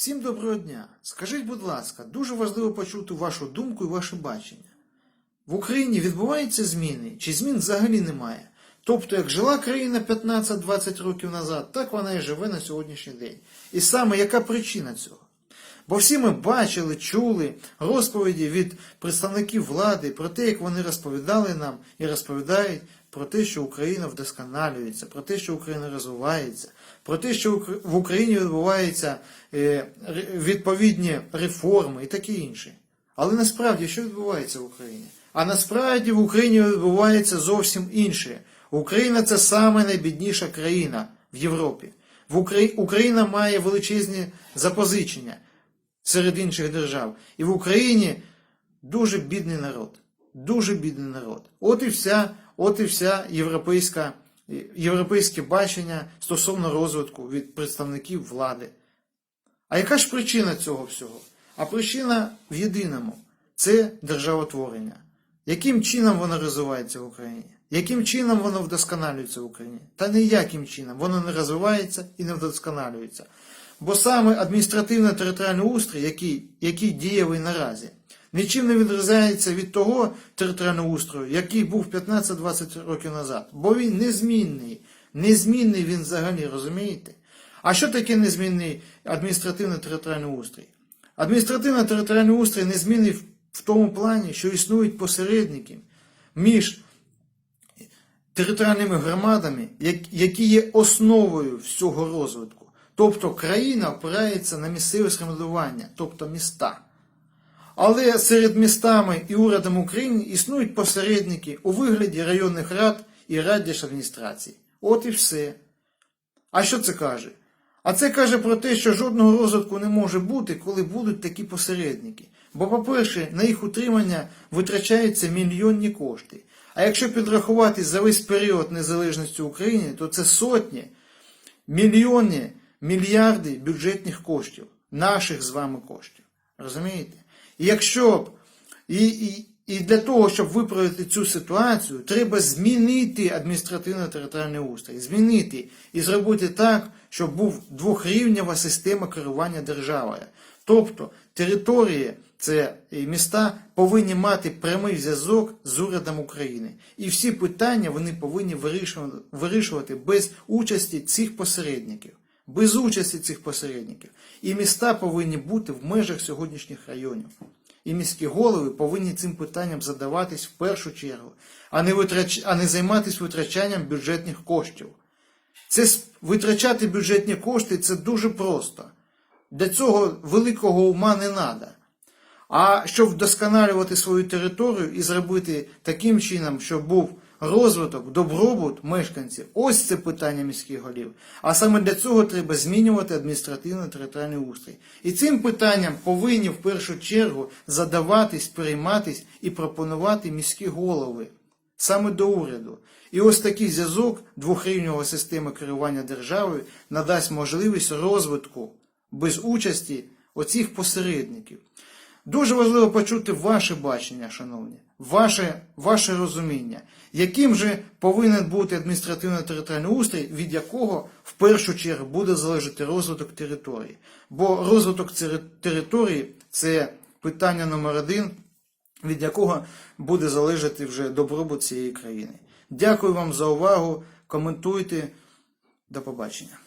Всім доброго дня. Скажіть, будь ласка, дуже важливо почути вашу думку і ваше бачення. В Україні відбуваються зміни, чи змін взагалі немає? Тобто, як жила країна 15-20 років назад, так вона і живе на сьогоднішній день. І саме яка причина цього? Бо всі ми бачили, чули розповіді від представників влади про те, як вони розповідали нам і розповідають про те, що Україна вдосконалюється, про те, що Україна розвивається, про те, що в Україні відбуваються е, відповідні реформи і таке інше. Але насправді що відбувається в Україні? А насправді в Україні відбувається зовсім інше. Україна це саме найбідніша країна в Європі. В Украї... Україна має величезні запозичення серед інших держав. І в Україні дуже бідний народ. Дуже бідний народ. От і вся, от і вся європейська, європейське бачення стосовно розвитку від представників влади. А яка ж причина цього всього? А причина в єдиному це державотворення. Яким чином воно розвивається в Україні? Яким чином воно вдосконалюється в Україні? Та ніяким чином воно не розвивається і не вдосконалюється. Бо саме адміністративно-територіальний устрій, який, який дієвий наразі, нічим не відрізняється від того територіального устрою, який був 15-20 років назад. Бо він незмінний. Незмінний він взагалі, розумієте? А що таке незмінний адміністративно-територіальний устрій? Адміністративно-територіальний устрій незмінний в- тому плані, що існують посередники між територіальними громадами, як- які є основою всього розвитку. Тобто країна опирається на місцеве самоврядування, тобто міста. Але серед містами і урядом України існують посередники у вигляді районних рад і раддержадміністрацій. От і все. А що це каже? А це каже про те, що жодного розвитку не може бути, коли будуть такі посередники. Бо, по-перше, на їх утримання витрачаються мільйонні кошти. А якщо підрахувати за весь період незалежності України, то це сотні, мільйони, мільярди бюджетних коштів, наших з вами коштів. Розумієте? І якщо б і, і, і для того, щоб виправити цю ситуацію, треба змінити адміністративно-територіальний устрій, змінити і зробити так, щоб був двохрівнева система керування державою. Тобто території, це міста повинні мати прямий зв'язок з урядом України. І всі питання вони повинні вирішувати без участі цих посередників. Без участі цих посередників. І міста повинні бути в межах сьогоднішніх районів. І міські голови повинні цим питанням задаватись в першу чергу, а не, витрач... а не займатися витрачанням бюджетних коштів. Це витрачати бюджетні кошти це дуже просто. Для цього великого ума не треба. А щоб вдосконалювати свою територію і зробити таким чином, щоб був розвиток, добробут мешканців, ось це питання міських голів. А саме для цього треба змінювати адміністративно-територіальний устрій. І цим питанням повинні в першу чергу задаватись, перейматись і пропонувати міські голови саме до уряду. І ось такий зв'язок двохрівневої системи керування державою надасть можливість розвитку без участі оцих посередників. Дуже важливо почути ваше бачення, шановні, ваше, ваше розуміння, яким же повинен бути адміністративно-територіальний устрій, від якого в першу чергу буде залежати розвиток території. Бо розвиток території це питання номер один, від якого буде залежати вже добробут цієї країни. Дякую вам за увагу. Коментуйте. До побачення.